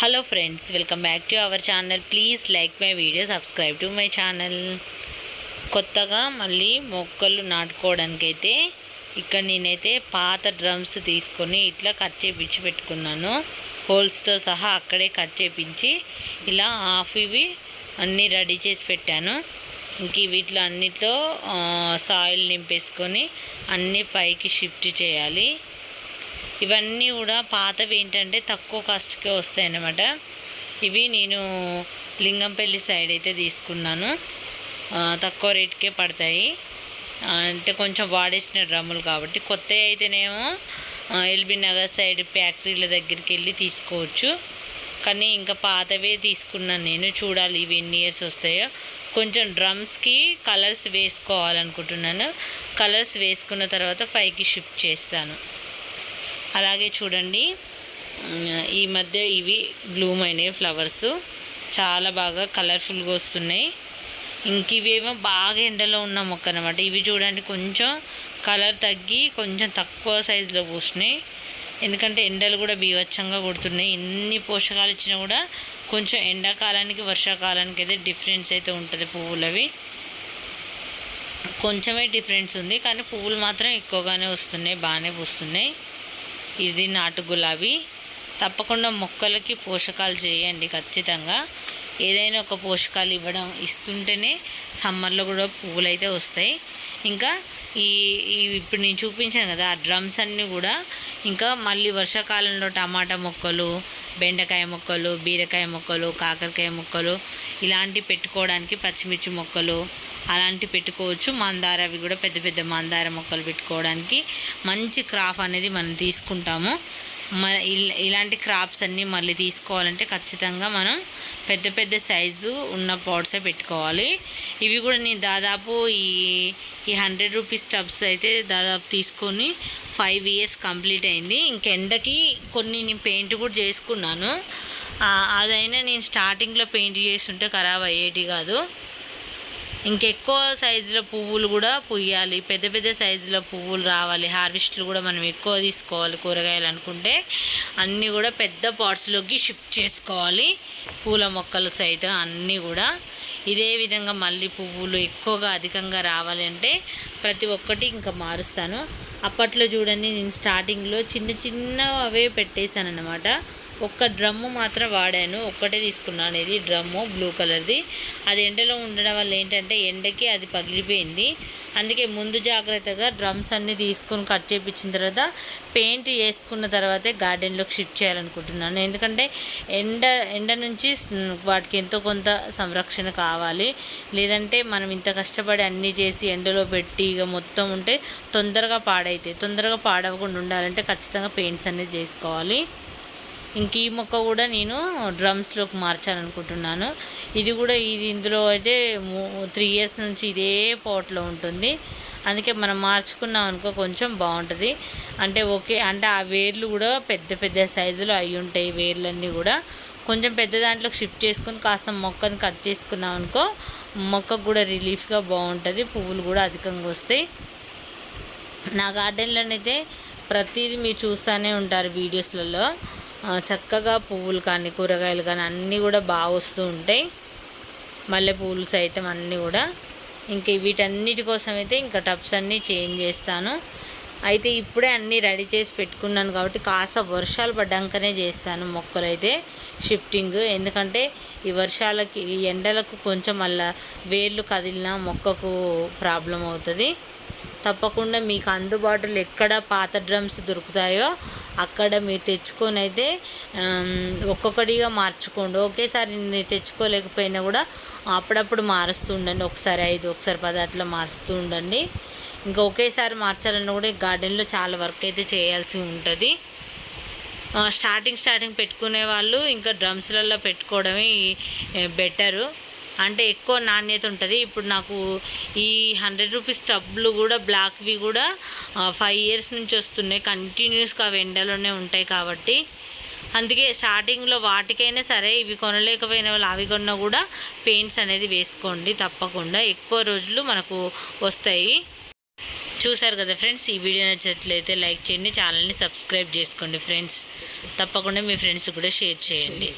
Hello friends welcome back to our channel please like my video subscribe to my channel కొత్తగా మళ్ళీ మొక్కలు నాటుకోవడానికి అయితే ఇక్కడ నేనైతే పాత డ్రమ్స్ తీసుకొని ఇట్లా కట్ చేపించి పెట్టుకున్నాను. హోల్స్తో సహా అక్కడే కట్ చేపించి ఇలా హాఫ్ ఇవి అన్నీ రెడీ చేసి పెట్టాను. ఇంక వీటిలో అన్నిట్లో సాయిల్ నింపేసుకొని అన్నీ పైకి షిఫ్ట్ చేయాలి. ఇవన్నీ కూడా పాతవి ఏంటంటే తక్కువ కాస్ట్కే వస్తాయి అన్నమాట ఇవి నేను లింగంపల్లి సైడ్ అయితే తీసుకున్నాను. తక్కువ రేట్కే పడతాయి. అంటే కొంచెం వాడేసిన డ్రమ్ములు కాబట్టి కొత్తవి అయితేనేమో ఎల్బీ నగర్ సైడ్ ఫ్యాక్టరీల దగ్గరికి వెళ్ళి తీసుకోవచ్చు. కానీ ఇంకా పాతవే తీసుకున్నాను నేను. చూడాలి ఇవి ఎన్ని ఇయర్స్ వస్తాయో. కొంచెం డ్రమ్స్కి కలర్స్ వేసుకోవాలనుకుంటున్నాను. కలర్స్ వేసుకున్న తర్వాత ఫైవ్కి షిఫ్ట్ చేస్తాను. అలాగే చూడండి. ఈ మధ్య ఇవి బ్లూమ్ అయినాయి ఫ్లవర్స్. చాలా బాగా కలర్ఫుల్గా వస్తున్నాయి. ఇంక ఇవేమో బాగా ఎండలో ఉన్న మొక్క అనమాట ఇవి చూడండి కొంచెం కలర్ తగ్గి కొంచెం తక్కువ సైజులో పూసినాయి. ఎందుకంటే ఎండలు కూడా బీవచ్చంగా కొడుతున్నాయి. ఎన్ని పోషకాలు ఇచ్చినా కూడా కొంచెం ఎండాకాలానికి వర్షాకాలానికి అయితే డిఫరెన్స్ అయితే ఉంటుంది పువ్వులవి. కొంచెమే డిఫరెన్స్ ఉంది. కానీ పువ్వులు మాత్రం ఎక్కువగానే వస్తున్నాయి. బాగానే పూస్తున్నాయి. ఇది నాటు గులాబీ. తప్పకుండా మొక్కలకి పోషకాలు చేయండి ఖచ్చితంగా. ఏదైనా ఒక పోషకాలు ఇవ్వడం ఇస్తుంటేనే సమ్మర్లో కూడా పువ్వులు అయితే వస్తాయి. ఇంకా ఈ ఇప్పుడు నేను చూపించాను కదా ఆ డ్రమ్స్ అన్నీ కూడా ఇంకా మళ్ళీ వర్షాకాలంలో టమాటా మొక్కలు బెండకాయ మొక్కలు బీరకాయ మొక్కలు కాకరకాయ మొక్కలు ఇలాంటి పెట్టుకోవడానికి పచ్చిమిర్చి మొక్కలు అలాంటి పెట్టుకోవచ్చు. మందార అవి కూడా పెద్ద పెద్ద మందార మొక్కలు పెట్టుకోవడానికి మంచి క్రాఫ్ అనేది మనం తీసుకుంటాము. మ ఇల్- ఇలాంటి క్రాప్స్ అన్నీ మళ్ళీ తీసుకోవాలంటే ఖచ్చితంగా మనం పెద్ద పెద్ద సైజు ఉన్న పాట్సే పెట్టుకోవాలి. ఇవి కూడా నేను దాదాపు ఈ ఈ హండ్రెడ్ రూపీస్ టబ్స్ అయితే దాదాపు తీసుకొని ఫైవ్ ఇయర్స్ కంప్లీట్ అయింది. ఇంకెండకి కొన్ని నేను పెయింట్ కూడా చేసుకున్నాను. అదైనా నేను స్టార్టింగ్లో పెయింట్ చేస్తుంటే ఖరాబ్ అయ్యేటి కాదు. ఇంకెక్కువ సైజులో పువ్వులు కూడా పుయ్యాలి పెద్ద పెద్ద సైజులో పువ్వులు రావాలి. హార్వెస్ట్లు కూడా మనం ఎక్కువ తీసుకోవాలి కూరగాయలు అనుకుంటే. అన్నీ కూడా పెద్ద పాట్స్లోకి షిఫ్ట్ చేసుకోవాలి. పూల మొక్కలు సైతం అన్నీ కూడా. ఇదే విధంగా మళ్ళీ పువ్వులు ఎక్కువగా అధికంగా రావాలి అంటే ప్రతి ఒక్కటి ఇంకా మారుస్తాను. అప్పట్లో చూడండి నేను స్టార్టింగ్లో చిన్న చిన్న అవే పెట్టేశాను అనమాట ఒక్క డ్రమ్ము మాత్రం వాడాను. ఒక్కటే తీసుకున్నాను ఇది డ్రమ్ము బ్లూ కలర్ది. అది ఎండలో ఉండడం వల్ల ఏంటంటే ఎండకి అది పగిలిపోయింది. అందుకే ముందు జాగ్రత్తగా డ్రమ్స్ అన్నీ తీసుకొని కట్ చేయించిన తర్వాత పెయింట్ వేసుకున్న తర్వాతే గార్డెన్లోకి షిఫ్ట్ చేయాలనుకుంటున్నాను. ఎందుకంటే ఎండ ఎండ నుంచి వాటికి ఎంతో కొంత సంరక్షణ కావాలి. లేదంటే మనం ఇంత కష్టపడి అన్నీ చేసి ఎండలో పెట్టి ఇక మొత్తం ఉంటే తొందరగా పాడైతే తొందరగా పాడవకుండా ఉండాలంటే ఖచ్చితంగా పెయింట్స్ అనేది చేసుకోవాలి. ఇంక ఈ మొక్క కూడా నేను డ్రమ్స్లోకి మార్చాలనుకుంటున్నాను. ఇది కూడా ఇది ఇందులో అయితే త్రీ ఇయర్స్ నుంచి ఇదే పాట్లో ఉంటుంది. అందుకే మనం మార్చుకున్నాం అనుకో కొంచెం బాగుంటుంది. అంటే ఓకే అంటే ఆ వేర్లు కూడా పెద్ద పెద్ద సైజులో అయి ఉంటాయి వేర్లన్నీ కూడా. కొంచెం పెద్ద దాంట్లోకి షిఫ్ట్ చేసుకొని కాస్త మొక్కని కట్ చేసుకున్నాం అనుకో మొక్కకు కూడా రిలీఫ్గా బాగుంటుంది. పువ్వులు కూడా అధికంగా వస్తాయి. నా గార్డెన్లోనైతే ప్రతిదీ మీరు చూస్తూనే ఉంటారు వీడియోస్లలో చక్కగా పువ్వులు కానీ కూరగాయలు కానీ అన్నీ కూడా బాగా వస్తూ ఉంటాయి. మల్లె పువ్వులు సైతం అన్నీ కూడా. ఇంక వీటన్నిటి కోసం అయితే ఇంకా టబ్స్ అన్నీ చేంజ్ చేస్తాను. అయితే ఇప్పుడే అన్నీ రెడీ చేసి పెట్టుకున్నాను కాబట్టి కాస్త వర్షాలు పడ్డాకనే చేస్తాను మొక్కలైతే షిఫ్టింగ్. ఎందుకంటే ఈ వర్షాలకి ఈ ఎండలకు కొంచెం మళ్ళీ వేర్లు కదిలినా మొక్కకు ప్రాబ్లం అవుతుంది. తప్పకుండా మీకు అందుబాటులో ఎక్కడ పాత డ్రమ్స్ దొరుకుతాయో అక్కడ మీరు తెచ్చుకొని అయితే ఒక్కొక్కటిగా మార్చుకోండి. ఒకేసారి నేను తెచ్చుకోలేకపోయినా కూడా అప్పుడప్పుడు మారుస్తూ ఉండండి. ఒకసారి ఐదు ఒకసారి పది అట్లా మారుస్తూ ఉండండి. ఇంకా ఒకేసారి మార్చాలన్నా కూడా గార్డెన్లో చాలా వర్క్ అయితే చేయాల్సి ఉంటుంది. స్టార్టింగ్ స్టార్టింగ్ పెట్టుకునే వాళ్ళు ఇంకా డ్రమ్స్లలో పెట్టుకోవడమే బెటరు. అంటే ఎక్కువ నాణ్యత ఉంటుంది. ఇప్పుడు నాకు ఈ హండ్రెడ్ రూపీస్ టబ్లు కూడా బ్లాక్వి కూడా ఫైవ్ ఇయర్స్ నుంచి వస్తున్నాయి. కంటిన్యూస్గా అవి ఎండలోనే ఉంటాయి కాబట్టి. అందుకే స్టార్టింగ్లో వాటికైనా సరే ఇవి కొనలేకపోయిన వాళ్ళు అవి కొన్నా కూడా పెయింట్స్ అనేది వేసుకోండి తప్పకుండా. ఎక్కువ రోజులు మనకు వస్తాయి. చూసారు కదా ఫ్రెండ్స్ ఈ వీడియో నచ్చినట్లయితే లైక్ చేయండి. ఛానల్ని సబ్స్క్రైబ్ చేసుకోండి ఫ్రెండ్స్. తప్పకుండా మీ ఫ్రెండ్స్ కూడా షేర్ చేయండి.